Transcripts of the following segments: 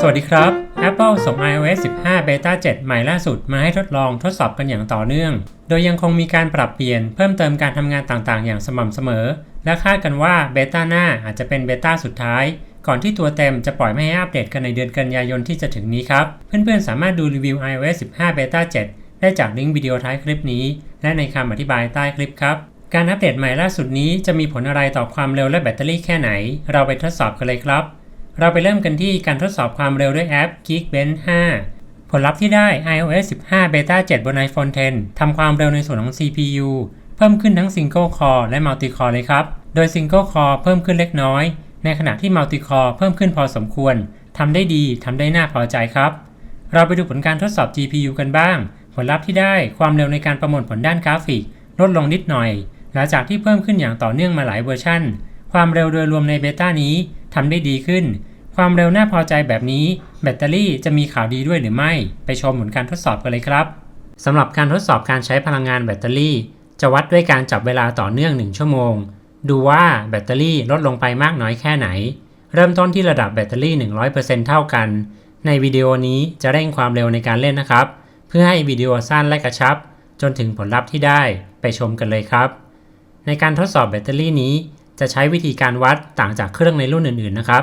สวัสดีครับ Apple ส่ง iOS 15 Beta 7 ใหม่ล่าสุดมาให้ทดลองทดสอบกันอย่างต่อเนื่อง โดยยังคงมีการปรับเปลี่ยนเพิ่มเติมการทำงานต่างๆ อย่างสม่ำเสมอ และคาดกันว่าเบต้าหน้าอาจจะเป็นเบต้าสุดท้าย ก่อนที่ตัวเต็มจะปล่อยไม่ให้อัปเดตกันในเดือนกันยายนที่จะถึงนี้ครับ เพื่อนๆ สามารถดูรีวิว iOS 15 Beta 7 ได้จากลิงก์วิดีโอท้ายคลิปนี้ และในคำอธิบายใต้คลิปครับการอัปเดตใหม่ล่าสุดนี้จะมีผลอะไรต่อความเร็วและแบตเตอรี่แค่ไหน เราไปทดสอบกันเลยครับ เราไปเริ่มกันที่การทดสอบความเร็วด้วยแอป Geekbench 5 ผลลัพธ์ที่ได้ iOS 15 Beta 7 บน iPhone 10 ทำความเร็วในส่วนของ CPU เพิ่มขึ้นทั้ง Single Core และ Multi Core เลยครับ โดย Single Core เพิ่มขึ้นเล็กน้อย ในขณะที่ Multi Core เพิ่มขึ้นพอสมควร ทำได้ดี ทำได้น่าพอใจครับ เราไปดูผลการทดสอบ GPU กันบ้าง ผลลัพธ์ที่ได้ความเร็วในการประมวลผลด้านกราฟิก ลดลงนิดหน่อย หลังจากที่เพิ่มขึ้นอย่างต่อเนื่องมาหลายเวอร์ชันความเร็วโดยรวมในเบต้านี้ทำได้ดีขึ้น ความเร็วน่าพอใจแบบนี้แบตเตอรี่จะมีข่าวดีด้วยหรือไม่ ไปชมผลการทดสอบกันเลยครับสำหรับการทดสอบการใช้พลังงานแบตเตอรี่ จะวัดด้วยการจับเวลาต่อเนื่อง 1 ชั่วโมง ดูว่าแบตเตอรี่ลดลงไปมากน้อยแค่ไหน เริ่มต้นที่ระดับแบตเตอรี่ 100%เท่ากัน ในวิดีโอนี้จะเร่งความเร็วในการเล่นนะครับ เพื่อให้วิดีโอสั้นและกระชับ จนถึงผลลัพธ์ที่ได้ไปชมกันเลยครับ ในการทดสอบแบตเตอรี่นี้ จะใช้วิธีการวัดต่างจากเครื่องในรุ่นอื่นๆนะครับ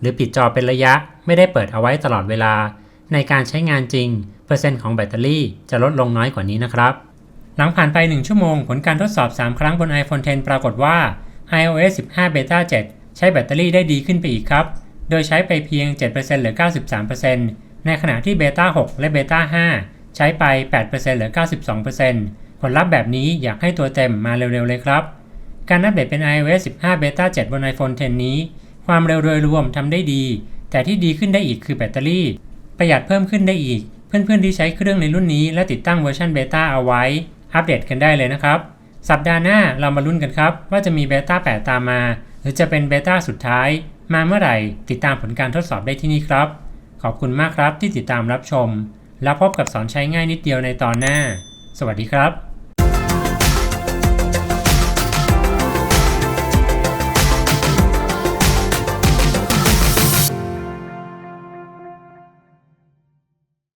หรือปิดจอเป็นระยะไม่ได้เปิดเอาไว้ตลอดเวลา ในการใช้งานจริง เปอร์เซ็นต์ของแบตเตอรี่จะลดลงน้อยกว่านี้นะครับ หลังผ่านไป 1 ชั่วโมง ผลการทดสอบ 3 ครั้งบน iPhone 10 ปรากฏว่า iOS 15 Beta 7 ใช้แบตเตอรี่ได้ดีขึ้นไปอีกครับ โดยใช้ไปเพียง 7%เหลือ 93%ในขณะที่ Beta 6 และ Beta 5 ใช้ไป 8%เหลือ 92%ผลลัพธ์แบบนี้อยากให้ตัวเต็มมาเร็วๆเลยครับ การอัปเดตเป็น iOS 15 Beta 7 บน iPhone 10 นี้ ความเร็วโดยรวมทำได้ดี แต่ที่ดีขึ้นได้อีกคือแบตเตอรี่ ประหยัดเพิ่มขึ้นได้อีก เพื่อนๆที่ใช้เครื่องในรุ่นนี้ และติดตั้งเวอร์ชันเบต้าเอาไว้ อัปเดตกันได้เลยนะครับ สัปดาห์หน้าเรามาลุ้นกันครับ ว่าจะมีเบต้า8 ตามมา หรือจะเป็นเบต้าสุดท้าย มาเมื่อไหร่ ติดตามผลการทดสอบได้ที่นี่ครับ ขอบคุณมากครับที่ติดตามรับชม แล้วพบกับสอนใช้ง่ายนิดเดียวในตอนหน้า สวัสดีครับ